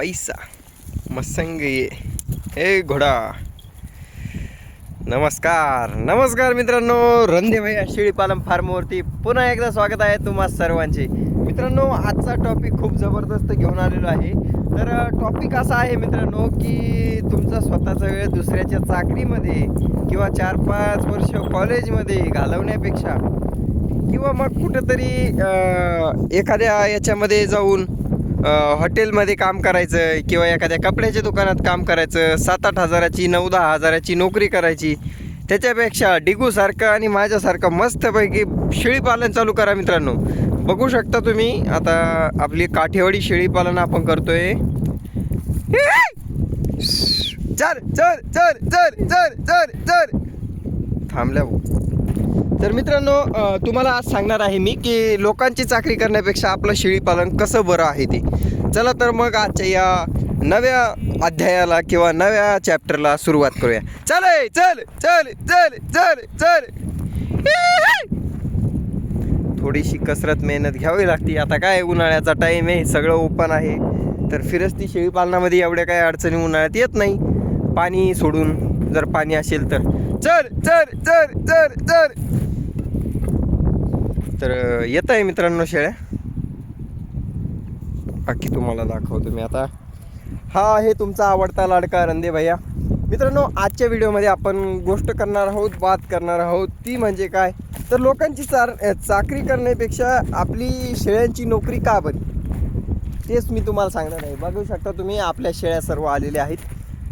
पैसा. मसंग. ये घोडा. नमस्कार. नमस्कार मित्रांनो. रंधेभैया शेळी पालन फार्मवरती पुन्हा एकदा स्वागत आहे तुम्हा सर्वांचे. मित्रांनो आजचा टॉपिक खूप जबरदस्त घेऊन आलेलो आहे. तर टॉपिक असा आहे मित्रांनो की तुमचा स्वतःचा वेळ दुसऱ्याच्या चाकरीमध्ये किंवा चार पाच वर्ष कॉलेजमध्ये घालवण्यापेक्षा किंवा मग कुठंतरी एखाद्या याच्यामध्ये जाऊन हॉटेलमध्ये काम करायचं किंवा एखाद्या कपड्याच्या दुकानात काम करायचं सात आठ हजाराची नऊ दहा हजाराची नोकरी करायची त्याच्यापेक्षा डिगूसारखं आणि माझ्यासारखं मस्तपैकी शेळीपालन चालू करा मित्रांनो. बघू शकता तुम्ही आता आपली काठेवाडी शेळीपालन आपण करतोय. चल चल चल चल चल चल चल थांबल्या भाऊ. तर मित्रांनो तुम्हाला आज सांगणार आहे मी की लोकांची चाकरी करण्यापेक्षा आपलं शेळीपालन कसं बरं आहे ते. चला तर मग आजच्या या नव्या अध्यायाला किंवा नव्या चॅप्टरला सुरुवात करूया. चल चल चल चल चल चल. थोडीशी कसरत मेहनत घ्यावी लागते. आता काय उन्हाळ्याचा टाईम आहे सगळं ओपन आहे. तर फिरस्ती शेळीपालनामध्ये एवढ्या काय अडचणी उन्हाळ्यात येत नाही. पाणी सोडून जर पाणी असेल तर. चल चल चल चल चल. तर येत आहे मित्रांनो शेळ्या? बाकी तुम्हाला दाखवतो मी आता. हा आहे तुमचा आवडता लाडका रंदे भैया. मित्रांनो आजच्या व्हिडिओमध्ये आपण गोष्ट करणार आहोत बात करणार आहोत. ती म्हणजे काय? तर लोकांची चार चाकरी करण्यापेक्षा आपली शेळ्यांची नोकरी का बरी? तेच मी तुम्हाला सांगणार आहे. बघू शकता तुम्ही आपल्या शेळ्या सर्व आलेल्या आहेत.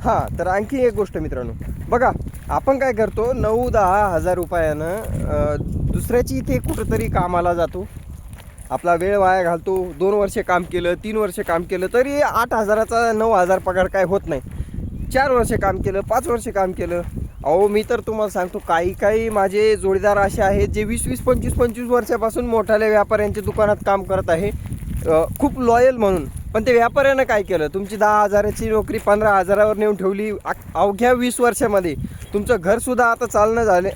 हां तर आणखी एक गोष्ट मित्रांनो. बघा आपण काय करतो नऊ दहा हजार रुपयानं दुसऱ्याची इथे कुठंतरी कामाला जातो. आपला वेळ वाया घालतो. दोन वर्षे काम केलं तीन वर्षे काम केलं तरी आठ हजाराचा नऊ हजार पगार काय होत नाही. चार वर्षे काम केलं पाच वर्षे काम केलं. अहो मी तर तुम्हाला सांगतो काही काही माझे जोडीदार असे आहेत जे वीस वीस पंचवीस पंचवीस वर्षापासून मोठ्याल्या व्यापाऱ्यांच्या दुकानात काम करत आहे. खूप लॉयल म्हणून. पण ते व्यापाऱ्यानं काय केलं? तुमची दहा हजाराची नोकरी पंधरा हजारावर नेऊन ठेवली. अवघ्या वीस वर्षामध्ये तुमचं घरसुद्धा आता चालणं झाले.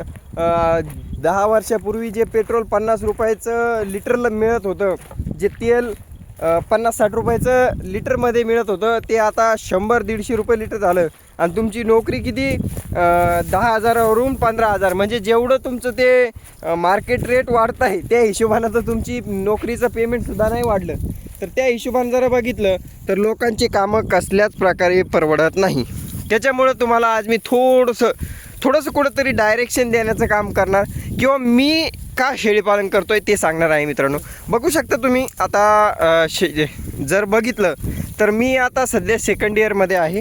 दहा वर्षापूर्वी जे पेट्रोल पन्नास रुपयाचं लिटरला मिळत होतं जे तेल पन्नास साठ रुपयाचं लिटरमध्ये मिळत होतं ते आता शंभर दीडशे रुपये लिटर झालं. आणि तुमची नोकरी किती? दहा हजारावरून पंधरा हजार. म्हणजे जेवढं तुमचं ते मार्केट रेट वाढत आहे त्या हिशोबानं तर तुमची नोकरीचं पेमेंटसुद्धा नाही वाढलं. तर त्या हिशोबानं जरा बघितलं तर लोकांची कामं कसल्याच प्रकारे परवडत नाही. त्याच्यामुळं तुम्हाला आज मी थोडंसं थोडंसं कुठंतरी डायरेक्शन देण्याचं काम करणार किंवा मी का शेळीपालन करतो आहे ते सांगणार आहे मित्रांनो. बघू शकता तुम्ही आता शे जर बघितलं तर मी आता सध्या सेकंड इयरमध्ये आहे.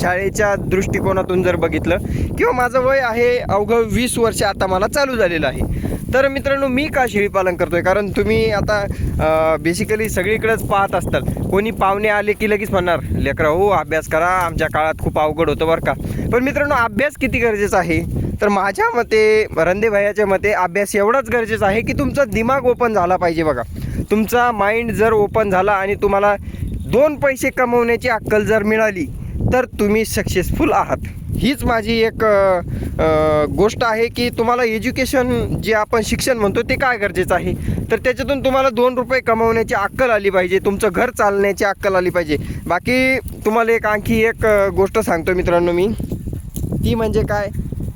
शाळेच्या दृष्टिकोनातून जर बघितलं किंवा माझं वय आहे अवघं वीस वर्ष आता मला चालू झालेलं आहे. तर मित्रांनो मी का शेळीपालन करतोय? कारण तुम्ही आता बेसिकली सगळीकडेच पाहत असतात. कोणी पाहुणे आले की लगेच म्हणणार लेकरा हो अभ्यास करा. आमच्या काळात खूप अवघड होतं बरं का. पण मित्रांनो अभ्यास किती गरजेचा आहे? तर माझ्या मते रंदेभायाच्या मते अभ्यास एवढाच गरजेचा आहे की तुमचा दिमाग ओपन झाला पाहिजे बघा. तुमचा माइंड जर ओपन झाला आणि तुम्हाला दोन पैसे कमवण्याची अक्कल जर मिळाली तर तुम्ही सक्सेसफुल आहात. हीच माझी एक गोष्ट आहे की तुम्हाला एज्युकेशन जे आपण शिक्षण म्हणतो ते काय गरजेचं आहे? तर त्याच्यातून तुम्हाला दोन रुपये कमवण्याची अक्कल आली पाहिजे तुमचं घर चालण्याची अक्कल आली पाहिजे. बाकी तुम्हाला एक आणखी एक गोष्ट सांगतो मित्रांनो मी. ती म्हणजे काय?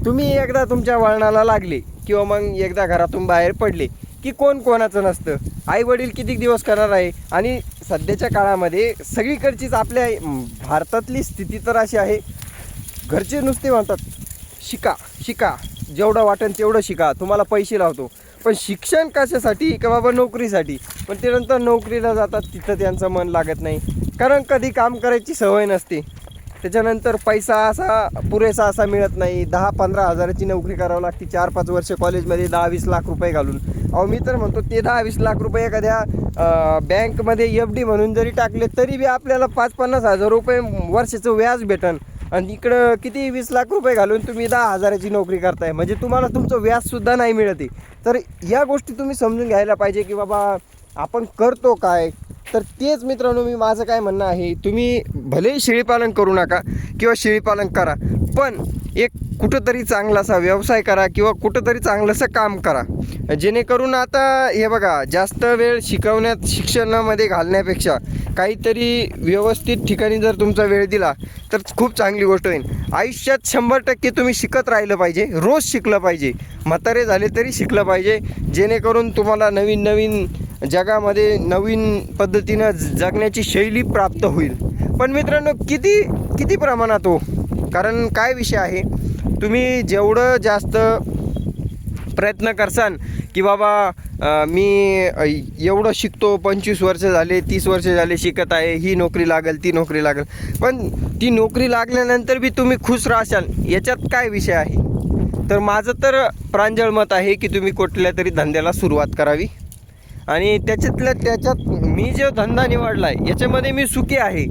तुम्ही एकदा तुमच्या वळणाला लागले किंवा मग एकदा घरातून बाहेर पडले की कोण कोणाचं नसतं? आई वडील किती दिवस करणार आहे? आणि सध्याच्या काळामध्ये सगळीकडचीच आपल्या भारतातली स्थिती तर अशी आहे घरचे नुसते म्हणतात शिका शिका जेवढं वाटेल तेवढं शिका तुम्हाला पैसे लावतो. पण शिक्षण कशासाठी? का बाबा नोकरीसाठी? पण ते नंतर नोकरीला जातात तिथं त्यांचं मन लागत नाही. कारण कधी काम करायची सवय नसते. त्याच्यानंतर पैसा असा पुरेसा असा मिळत नाही. दहा पंधरा हजाराची नोकरी करावी लागते. चार पाच वर्ष कॉलेजमध्ये दहा वीस लाख रुपये घालून. अहो मी तर म्हणतो ते दहा वीस लाख रुपये एखाद्या बँकमध्ये एफ डी म्हणून जरी टाकले तरी बी आपल्याला पाच पन्नास हजार रुपये वर्षाचं व्याज भेटन. आणि इकडं किती वीस लाख रुपये घालून तुम्ही दहा हजाराची नोकरी करताय. म्हणजे तुम्हाला तुमचं व्याजसुद्धा नाही मिळत आहे तर या गोष्टी तुम्ही समजून घ्यायला पाहिजे की बाबा आपण करतो काय? तर तेच मित्रांनो मी माझं काय म्हणणं आहे तुम्ही भलेही शेळीपालन करू नका किंवा शेळीपालन करा पण एक कुठंतरी चांगलासा व्यवसाय करा किंवा कुठंतरी चांगलंसं काम करा. जेणेकरून आता हे बघा जास्त वेळ शिकवण्यात शिक्षणामध्ये घालण्यापेक्षा काहीतरी व्यवस्थित ठिकाणी जर तुमचा वेळ दिला तर खूप चांगली गोष्ट होईल. आयुष्यात शंभर टक्के तुम्ही शिकत राहिलं पाहिजे रोज शिकलं पाहिजे. म्हातारे झाले तरी शिकलं पाहिजे जेणेकरून तुम्हाला नवीन नवीन जगामध्ये नवीन पद्धतीनं जगण्याची शैली प्राप्त होईल. पण मित्रांनो किती किती प्रमाणात हो? कारण काय विषय आहे? तुम्ही जेवढं जास्त प्रयत्न करसान की बाबा मी एवढं शिकतो पंचवीस वर्ष झाले तीस वर्ष झाले शिकत आहे ही नोकरी लागेल ती नोकरी लागेल. पण ती नोकरी लागल्यानंतर बी तुम्ही खुश राहशाल याच्यात काय विषय आहे? तर माझं तर प्रांजळ मत आहे की तुम्ही कुठल्या तरी धंद्याला सुरुवात करावी. आणि त्याच्यातल्या त्याच्यात मी जो धंदा निवडला आहे याच्यामध्ये मी सुखी आहे.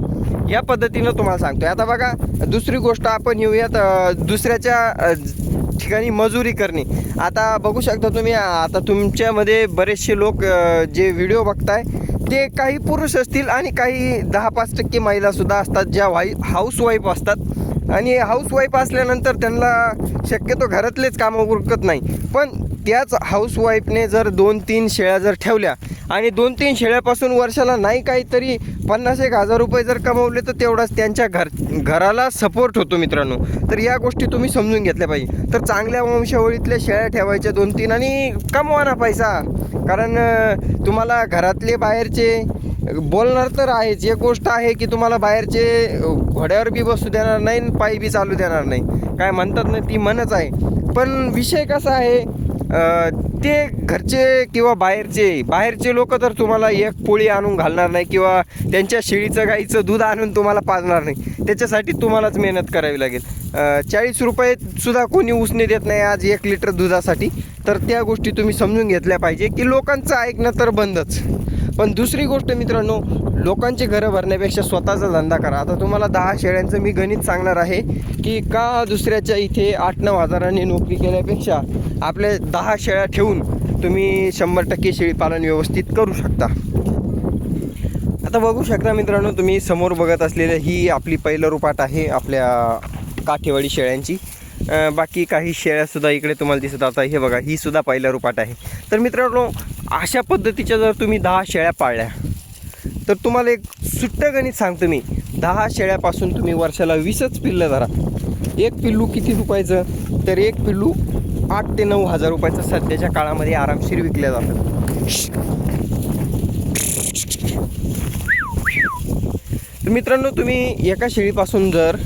या पद्धतीनं तुम्हाला सांगतोय. आता बघा दुसरी गोष्ट आपण येऊयात दुसऱ्याच्या ठिकाणी मजुरी करणे. आता बघू शकता तुम्ही आता तुमच्यामध्ये बरेचसे लोक जे व्हिडिओ बघताय ते काही पुरुष असतील आणि काही दहा पाच टक्के महिलासुद्धा असतात ज्या वाई हाऊसवाईफ असतात. आणि हाऊसवाईफ असल्यानंतर त्यांना शक्यतो घरातलेच कामं उरकत नाही. पण त्याच हाऊसवाईफने जर दोन तीन शेळ्या जर ठेवल्या आणि दोन तीन शेळ्यापासून वर्षाला नाही काहीतरी पन्नास एक हजार रुपये जर कमवले तर तेवढाच त्यांच्या घर घराला सपोर्ट होतो मित्रांनो. तर या गोष्टी तुम्ही समजून घेतल्या पाहिजे. तर चांगल्या वंशावळीतल्या शेळ्या ठेवायच्या दोन तीन आणि कमवा ना पैसा. कारण तुम्हाला घरातले बाहेरचे बोलणार तर आहेच. एक गोष्ट आहे की तुम्हाला बाहेरचे घोड्यावर बी बसू देणार नाही आणि पायी बी चालू देणार नाही. काय म्हणतात ना ती मनच आहे. पण विषय कसा आहे ते घरचे किंवा बाहेरचे बाहेरचे लोक तर तुम्हाला एक पोळी आणून घालणार नाही किंवा त्यांच्या शेळीचं गाईचं दूध आणून तुम्हाला पाजणार नाही. त्याच्यासाठी तुम्हालाच मेहनत करावी लागेल. चाळीस रुपयेसुद्धा कोणी उसने देत नाही आज एक लिटर दुधासाठी. तर त्या गोष्टी तुम्ही समजून घेतल्या पाहिजे की लोकांचं ऐकणं तर बंदच. पण दुसरी गोष्ट मित्रांनो लोकांची घरं भरण्यापेक्षा स्वतःचा धंदा करा. आता तुम्हाला दहा शेळ्यांचं मी गणित सांगणार आहे की का दुसऱ्याच्या इथे आठ नऊ हजारांनी नोकरी केल्यापेक्षा आपले दहा शेळ्या ठेवून तुम्ही शंभर टक्के शेळीपालन व्यवस्थित करू शकता. आता बघू शकता मित्रांनो तुम्ही समोर बघत असलेलं ही आपली पहिलं रुपाट आहे आपल्या काठेवाडी शेळ्यांची. बाकी काही शेळ्यासुद्धा इकडे तुम्हाला दिसत आता हे बघा ही सुद्धा पहिलं रुपाट आहे. तर मित्रांनो अशा पद्धतीच्या जर तुम्ही दहा शेळ्या पाळल्या तर तुम्हाला एक सुट्ट गणित सांगतो मी. दहा शेळ्यापासून तुम्ही वर्षाला वीसच पिल्लं धरा. एक पिल्लू किती रुपयाचं तर एक पिल्लू आठ ते नऊ हजार रुपयाचं सध्याच्या काळामध्ये आरामशीर विकल्या जातं. तर मित्रांनो तुम्ही एका शेळीपासून जर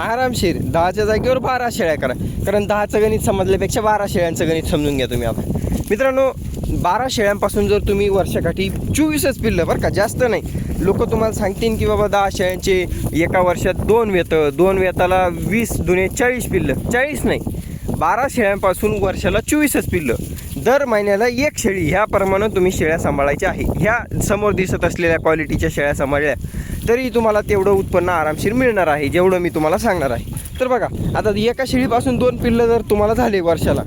आरामशीर दहाच्या जागेवर बारा शेळ्या करा. कारण दहाचं गणित समजल्यापेक्षा बारा शेळ्यांचं गणित समजून घ्या तुम्ही आता. मित्रांनो बारा शेळ्यांपासून जर तुम्ही वर्षाकाठी चोवीसच पिल्लं बरं का? जास्त नाही. लोक तुम्हाला सांगतील की बाबा दहा शेळ्यांचे एका वर्षात दोन वेतं दोन वेताला वीस दुने चाळीस पिल्लं. चाळीस नाही. बारा शेळ्यांपासून वर्षाला चोवीसच पिल्लं. दर महिन्याला एक शेळी. ह्याप्रमाणे तुम्ही शेळ्या सांभाळायच्या आहे. ह्या समोर दिसत असलेल्या क्वालिटीच्या शेळ्या सांभाळल्या तरी तुम्हाला तेवढं उत्पन्न आरामशीर मिळणार आहे जेवढं मी तुम्हाला सांगणार आहे. तर बघा आता एका शेळीपासून दोन पिल्लं जर तुम्हाला झाले वर्षाला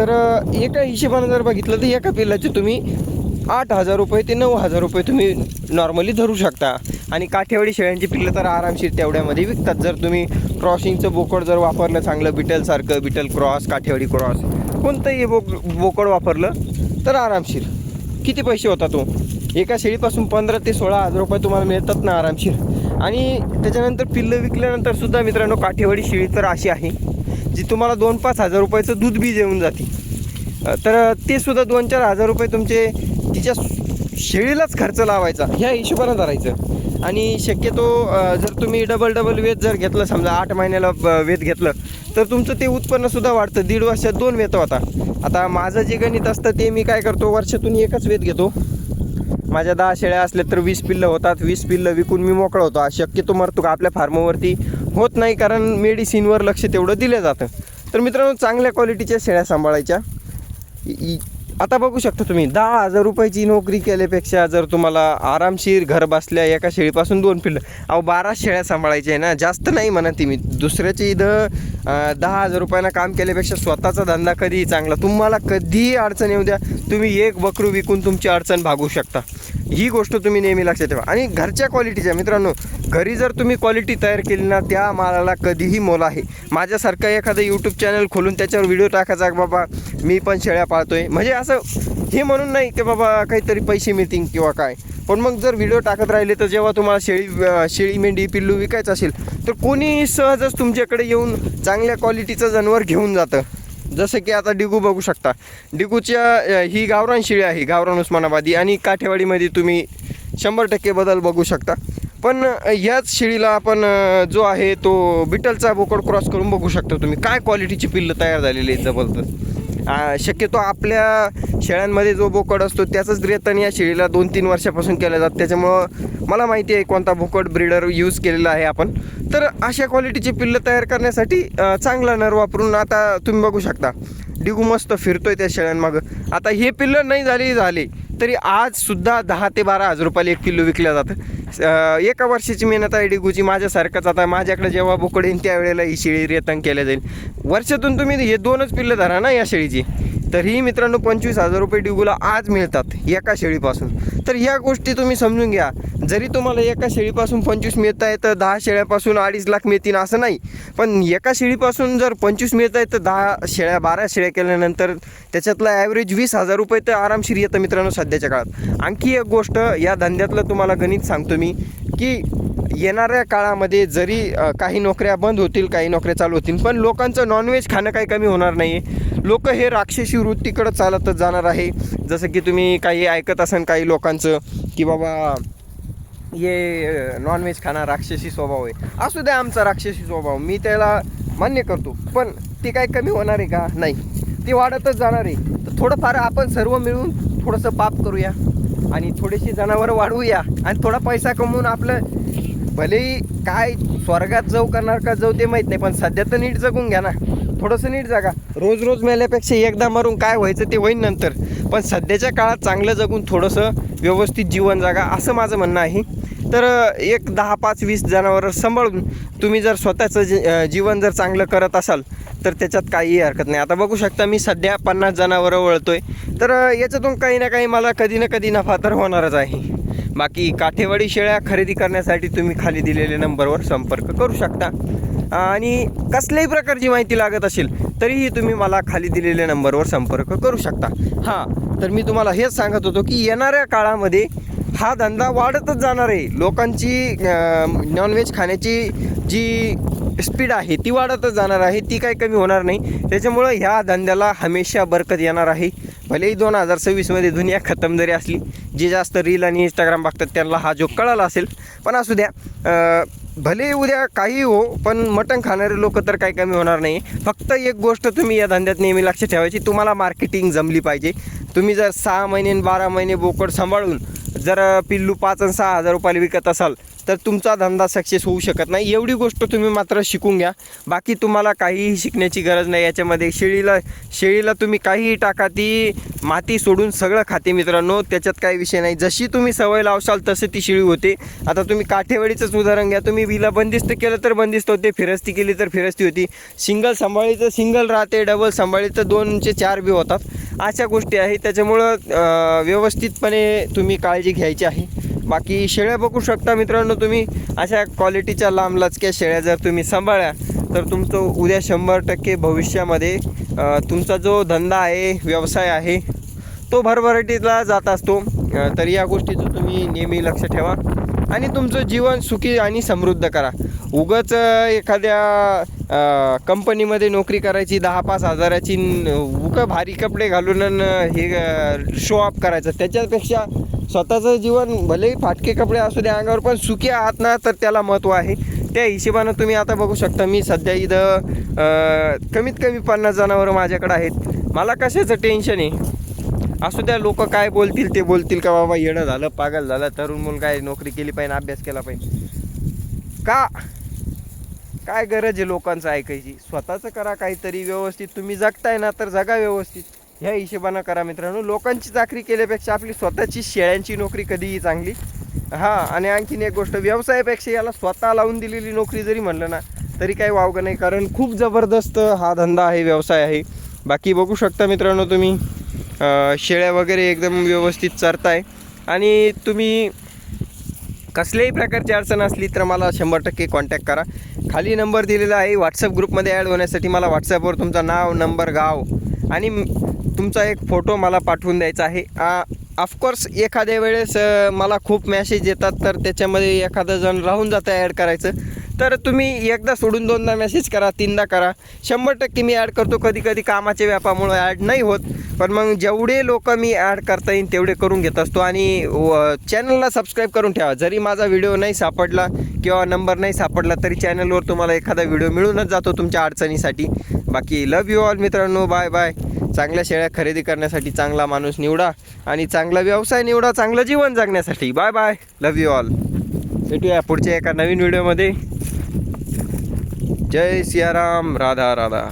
तर एका हिशोबानं जर बघितलं तर एका पिल्लाचे तुम्ही आठ हजार रुपये ते नऊ हजार रुपये तुम्ही नॉर्मली धरू शकता. आणि काठेवाडी शेळ्यांची पिल्लं तर आरामशीर तेवढ्यामध्ये विकतात. जर तुम्ही क्रॉसिंगचं बोकड जर वापरलं चांगलं बिटलसारखं बिटल क्रॉस काठेवाडी क्रॉस कोणतंही बोक बोकड वापरलं तर आरामशीर. किती पैसे होता तो? एका शेळीपासून पंधरा ते सोळा हजार रुपये तुम्हाला मिळतात ना आरामशीर. आणि त्याच्यानंतर पिल्लं विकल्यानंतर सुद्धा मित्रांनो काठेवाडी शेळी तर अशी आहे. जी तुम्हाला दोन पाच हजार रुपयाचं दूध बी देऊन जाते. तर ते सुद्धा दोन चार हजार रुपये तुमचे तिच्या शेळीलाच खर्च लावायचा ह्या हिशोबानं धरायचं. आणि शक्यतो जर तुम्ही डबल डबल वेत जर घेतलं समजा आठ महिन्याला वेत घेतलं तर तुमचं ते उत्पन्नसुद्धा वाढतं. दीड वर्षात दोन वेत होता. आता माझं जे गणित असतं ते मी काय करतो वर्षातून एकच वेत घेतो. माझ्या दहा शेळ्या असल्या तर वीस पिल्लं होतात. वीस पिल्लं विकून मी मोकळा होतो. शक्यतो मरतो का आपल्या फार्मवरती होत नाही कारण मेडिसिनवर लक्ष तेवढं दिलं जातं. तर मित्रांनो चांगल्या क्वालिटीच्या शेळ्या सांभाळायच्या. इ- आता बघू शकता तुम्ही दहा हजार रुपयाची नोकरी केल्यापेक्षा जर तुम्हाला आरामशीर घर बसल्या एका शेळीपासून दोन पिल्लं अहो बारा शेळ्या सांभाळायच्या आहे ना जास्त नाही म्हणत ती मी. दुसऱ्याच्या इथं दहा हजार रुपयांना काम केल्यापेक्षा स्वतःचा धंदा कधीही चांगला. तुम्हाला कधीही अडचण येऊ द्या तुम्ही एक बकरू विकून तुमची अडचण भागवू शकता. ही गोष्ट तुम्ही नेहमी लक्षात ठेवा. आणि घरच्या क्वालिटीच्या मित्रांनो घरी जर तुम्ही क्वालिटी तयार केली ना त्या मालाला कधीही मोल आहे. माझ्यासारखं एखादं यूट्यूब चॅनल खोलून त्याच्यावर व्हिडिओ टाकायचा बाबा मी पण शेळ्या पाळतोय. म्हणजे असं हे म्हणून नाही की बाबा काहीतरी पैसे मिळतील किंवा काय. पण मग जर व्हिडिओ टाकत राहिले तर जेव्हा तुम्हाला शेळी शेळी मेंढी पिल्लू विकायचं असेल तर कोणी सहजच तुमच्याकडे येऊन चांगल्या क्वालिटीचं जनावर घेऊन जातं. जसं की आता डिगू बघू शकता. डिगूच्या ही गावरान शेळी आहे गावरान उस्मानाबादी आणि काठेवाडीमध्ये तुम्ही शंभर टक्के बदल बघू शकता. पण याच ह्याच शेळीला आपण जो आहे तो बिटलचा बोकड क्रॉस करून बघू शकता तुम्ही. काय क्वालिटीची पिल्लं तयार झालेली आहेत जबरदस्त. शक्यतो आपल्या शेळ्यांमध्ये जो बोकड असतो त्याचंच रेतन या शेळीला दोन तीन वर्षापासून केलं जातं. त्याच्यामुळं मला माहिती आहे कोणता बोकड ब्रीडर यूज केलेला आहे आपण. तर अशा क्वालिटीची पिल्लं तयार करण्यासाठी चांगला नर वापरून आता तुम्ही बघू शकता. डिगू मस्त फिरतोय त्या शेळ्यांमागं. आता हे पिल्लं नाही झाली झाले. तरी आज सुद्धा दहा ते बारा हजार रुपयाला एक किलो विकलं जातं. एका वर्षाची मेहनत आहे डिगूची माझ्यासारखंच. आता माझ्याकडे जेव्हा बोकड येईन त्यावेळेला ही शेळी रेतन केल्या जाईल वर्षातून तुम्ही हे दोनच पिल्लं धरा ना या शेळीची. तरीही मित्रांनो पंचवीस हजार रुपये डिगूला आज मिळतात एका शेळीपासून. तर ह्या गोष्टी तुम्ही समजून घ्या. जरी तुम्हाला एका शेळीपासून पंचवीस मिळत आहे तर दहा शेळ्यापासून अडीच लाख मिळतील असं नाही. पण एका शेळीपासून जर पंचवीस मिळत आहे तर दहा शेळ्या बारा शेळ्या केल्यानंतर त्याच्यातलं ॲव्हरेज वीस हजार रुपये तर आरामशीर येतं मित्रांनो सध्याच्या काळात. आणखी एक गोष्ट या धंद्यातलं तुम्हाला गणित सांगतो मी की येणाऱ्या काळामध्ये जरी काही नोकऱ्या बंद होतील काही नोकऱ्या चालू होतील पण लोकांचं नॉनव्हेज खाणं काही कमी होणार नाही आहे लोक हे राक्षसी वृत्तीकडं चालतच जाणार आहे. जसं की तुम्ही काही ऐकत असाल काही लोकांचं की बाबा ये नॉनव्हेज खाणं राक्षसी स्वभाव आहे. असू द्या आमचा राक्षसी स्वभाव मी त्याला मान्य करतो पण ते काय कमी होणार आहे का? नाही. ती वाढतच जाणार आहे. तर थोडंफार आपण सर्व मिळून थोडंसं पाप करूया आणि थोडीशी जनावरं वाढवूया आणि थोडा पैसा कमवून आपलं भलेही काय स्वर्गात जाऊ करणार का जाऊ ते माहीत नाही पण सध्या तर नीट जगून घ्या ना. थोडंसं नीट जगा. रोज रोज मेल्यापेक्षा एकदा मरून काय व्हायचं ते होईन नंतर. पण सध्याच्या काळात चांगलं जगून थोडंसं व्यवस्थित जीवन जगा असं माझं म्हणणं आहे. तर एक दहा पाच वीस जनावरं सांभाळून तुम्ही जर स्वतःचं जी- जीवन जर चांगलं करत असाल तर त्याच्यात काहीही हरकत नाही. आता बघू शकता मी सध्या पन्नास जनावरं वळतो आहे तर याच्यातून काही ना काही मला कधी ना कधी नफा तर होणारच आहे. बाकी काठेवाडी शेळ्या खरेदी करण्यासाठी तुम्ही खाली दिलेल्या नंबरवर संपर्क करू शकता. आणि कसल्याही प्रकारची माहिती लागत असेल तरीही तुम्ही मला खाली दिलेल्या नंबरवर संपर्क करू शकता. हां तर मी तुम्हाला हेच सांगत होतो की येणाऱ्या काळामध्ये हा धंदा वाढतच जाणार आहे. लोकांची नॉनव्हेज खाण्याची जी स्पीड आहे ती वाढतच जाणार आहे ती काही कमी होणार नाही. त्याच्यामुळं ह्या धंद्याला हमेशा बरकत येणार आहे. भलेही दोन हजार सव्वीसमध्ये दुनिया खतम जरी असली जे जास्त रील आणि इंस्टाग्राम बघतात त्यांना हा जो कळाला असेल पण असू द्या भले उद्या काही हो पण मटण खाणारे लोक तर काही कमी होणार नाही. फक्त एक गोष्ट तुम्ही या धंद्यात नेहमी लक्ष ठेवायची तुम्हाला मार्केटिंग जमली पाहिजे. तुम्ही जर सहा महिने बारा महिने बोकड सांभाळून जर पिल्लू पाच आणि सहा हजार रुपयाला विकत असाल तर तुमचा धंदा सक्सेस होऊ शकत नाही. एवढी गोष्ट तुम्ही मात्र शिकून घ्या. बाकी तुम्हाला काहीही शिकण्याची गरज नाही. याच्यामध्ये शेळीला शेळीला तुम्ही काहीही टाका ती माती सोडून सगळं खाते मित्रांनो. त्याच्यात काही विषय नाही. जशी तुम्ही सवय लावशाल तसे ती शेळी होते. आता तुम्ही काठेवाडीचंच उदाहरण घ्या. तुम्ही विला बंदिस्त केलं तर बंदिस्त होते. फिरस्ती केली तर फिरस्ती होती. सिंगल सांभाळीचं तर सिंगल राहते डबल सांभाळीचं तर दोनचे चार बी होतात. अशा गोष्टी आहेत त्याच्यामुळं व्यवस्थितपणे तुम्ही काळजी घ्यायची आहे. बाकी शेळ्या बघू शकता मित्रांनो तुम्ही. अशा क्वालिटीच्या लांब लचक्या शेळ्या जर तुम्ही सांभाळ्या तर तुमचं उद्या शंभर टक्के भविष्यामध्ये तुमचा जो धंदा आहे व्यवसाय आहे तो भरभराटीला जात असतो. तर या गोष्टीचं तुम्ही नेहमी लक्ष ठेवा. आणि तुमचं जीवन सुखी आणि समृद्ध करा. उगाच एखाद्या कंपनीमध्ये नोकरी करायची दहा पाच हजाराची उगं भारी कपडे घालून हे शो ऑफ करायचं. त्याच्यापेक्षा स्वतःचं जीवन भलेही फाटके कपडे असू द्या अंगावर पण सुखी आहात ना तर त्याला महत्त्व आहे. त्या हिशोबानं तुम्ही आता बघू शकता मी सध्या इथं कमीत कमी पन्नास जनावरं माझ्याकडे आहेत. मला कशाचं टेन्शन आहे? असू द्या लोक काय बोलतील ते बोलतील का बाबा येणं झालं पागल झालं तरुण मुल काय नोकरी केली पाहिजे अभ्यास केला पाहिजे. का? काय गरज आहे लोकांचं ऐकायची? स्वतःचं करा काहीतरी व्यवस्थित तुम्ही जगताय ना तर जगा व्यवस्थित. ह्या हिशोबानं करा मित्रांनो. लोकांची चाकरी केल्यापेक्षा आपली स्वतःची शेळ्यांची नोकरी कधीही चांगली. हां आणि आणखीन एक गोष्ट व्यवसायापेक्षा याला स्वतः लावून दिलेली नोकरी जरी म्हणलं ना तरी काही वावगं नाही कारण खूप जबरदस्त हा धंदा आहे व्यवसाय आहे. बाकी बघू शकता मित्रांनो तुम्ही शेळ्या वगैरे एकदम व्यवस्थित चरताय. आणि तुम्ही कसल्याही प्रकारची अडचण असली तर मला शंभर टक्के कॉन्टॅक्ट करा. खाली नंबर दिलेला आहे व्हॉट्सअप ग्रुपमध्ये ॲड होण्यासाठी मला व्हॉट्सअपवर तुमचं नाव नंबर गाव आणि तुमचा एक फोटो मला पाठवून द्यायचा आहे. ऑफकोर्स एखाद्या वेळेस मला खूप मॅसेज येतात तर त्याच्यामध्ये एखादं जण राहून जातं ॲड करायचं. तर तुम्ही एकदा सोडून दोनदा मेसेज करा तीनदा करा. शंभर टक्के मी ॲड करतो. कधी कधी कामाच्या व्यापामुळे ॲड नाही होत. पण मग जेवढे लोक मी ॲड करता येईल तेवढे करून घेत असतो. आणि चॅनलला सबस्क्राईब करून ठेवा. जरी माझा व्हिडिओ नाही सापडला किंवा नंबर नाही सापडला तरी चॅनलवर तुम्हाला एखादा व्हिडिओ मिळूनच जातो तुमच्या अडचणीसाठी. बाकी लव यू ऑल मित्रांनो. बाय बाय चांगल्या शेळ्या खरेदी करण्यासाठी चांगला माणूस निवडा आणि चांगला व्यवसाय निवडा चांगलं जीवन जगण्यासाठी. Bye bye love you all भेटूया पुढच्या एका नवीन व्हिडिओमध्ये जय सियाराम. राधा राधा.